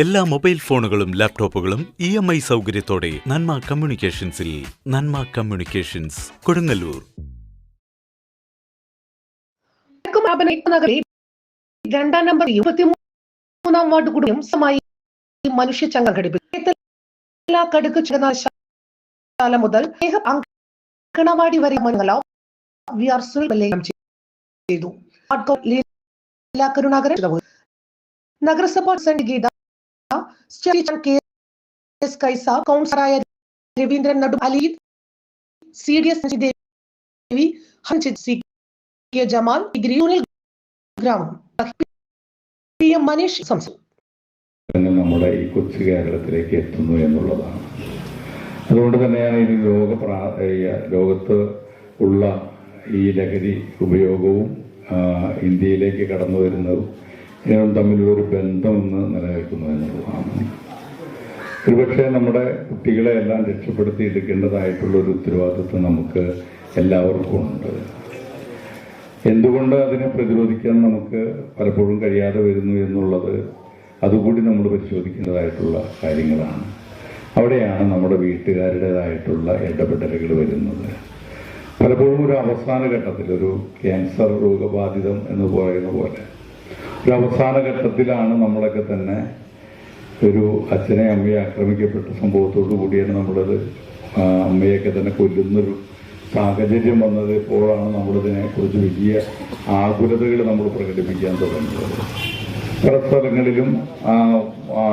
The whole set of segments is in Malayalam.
എല്ലാ മൊബൈൽ ഫോണുകളും ലാപ്ടോപ്പുകളും ഇ എം ഐ സൗകര്യത്തോടെ നന്മ കമ്മ്യൂണിക്കേഷൻസിൽ നന്മ കമ്മ്യൂണിക്കേഷൻസ് കൊടുങ്ങല്ലൂർ. രണ്ടാം നമ്പർ ഇരുപത്തിമൂന്നാം വാർഡ് കുടുംബം സമായി മനുഷ്യ ചങ്ങ ഘടിപ്പിച്ചു. കടുക്ക് ശാല മുതൽ അങ്കണവാടി വരെ മംഗല വി ആർ സുൽലേഖനം ചെയ്തു. ലീല കരുണാകരൻ. നഗരസഭ പ്രസിഡന്റ് ഗീത കെ എസ് കൗൺസിലറായ രവീന്ദ്രൻ നടു അലീദ് സി ഡി എസ് ദേവി ഹൻചിത് സി കെ ജമാൽ യൂണിയൻ ഗ്രാമം. പി എം മനീഷ് സംസാരിച്ചു. നമ്മുടെ ഈ കൊച്ചു കേരളത്തിലേക്ക് എത്തുന്നു എന്നുള്ളതാണ്. അതുകൊണ്ട് തന്നെയാണ് ഇനി ലോക ലോകത്ത് ഉള്ള ഈ ലഹരി ഉപയോഗവും ഇന്ത്യയിലേക്ക് കടന്നു വരുന്നതും ഇതിനും തമ്മിലൊരു ബന്ധമെന്ന് നിലനിൽക്കുന്നു എന്നുള്ളതാണ് ഒരുപക്ഷെ നമ്മുടെ കുട്ടികളെ എല്ലാം രക്ഷപ്പെടുത്തി എടുക്കേണ്ടതായിട്ടുള്ള ഒരു ഉത്തരവാദിത്വം നമുക്ക് എല്ലാവർക്കും ഉണ്ട്. എന്തുകൊണ്ട് അതിനെ പ്രതിരോധിക്കാൻ നമുക്ക് പലപ്പോഴും കഴിയാതെ വരുന്നു എന്നുള്ളത് അതുകൂടി നമ്മൾ പരിശോധിക്കേണ്ടതായിട്ടുള്ള കാര്യങ്ങളാണ്. അവിടെയാണ് നമ്മുടെ വീട്ടുകാരുടേതായിട്ടുള്ള ഇടപെടലുകൾ വരുന്നത്. പലപ്പോഴും ഒരു അവസാന ഘട്ടത്തിൽ ഒരു ക്യാൻസർ രോഗബാധിതം എന്ന് പറയുന്ന പോലെ ഒരു അവസാന ഘട്ടത്തിലാണ് നമ്മളൊക്കെ തന്നെ ഒരു അച്ഛനെ അമ്മയെ ആക്രമിക്കപ്പെട്ട സംഭവത്തോടു കൂടിയാണ് നമ്മളത് അമ്മയൊക്കെ തന്നെ കൊല്ലുന്നൊരു സാഹചര്യം വന്നത്. ഇപ്പോഴാണ് നമ്മളിതിനെ കുറിച്ച് വലിയ ആകുലതകൾ നമ്മൾ പ്രകടിപ്പിക്കാൻ തുടങ്ങിയത്. പല സ്ഥലങ്ങളിലും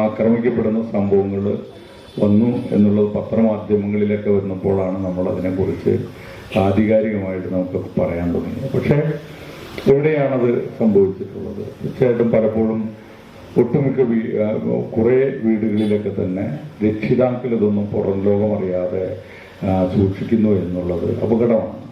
ആക്രമിക്കപ്പെടുന്ന സംഭവങ്ങൾ വന്നു എന്നുള്ളത് പത്രമാധ്യമങ്ങളിലൊക്കെ വരുന്നപ്പോഴാണ് നമ്മൾ അതിനെക്കുറിച്ച് ആധികാരികമായിട്ട് നമുക്ക് പറയാൻ തുടങ്ങിയത്. പക്ഷേ എവിടെയാണത് സംഭവിച്ചിട്ടുള്ളത്? തീർച്ചയായിട്ടും പലപ്പോഴും ഒട്ടുമിക്ക വീ കുറെ വീടുകളിലൊക്കെ തന്നെ രക്ഷിതാക്കൾ ഇതൊന്നും പുറം ലോകം അറിയാതെ സൂക്ഷിക്കുന്നു എന്നുള്ളത് അപകടമാണ്.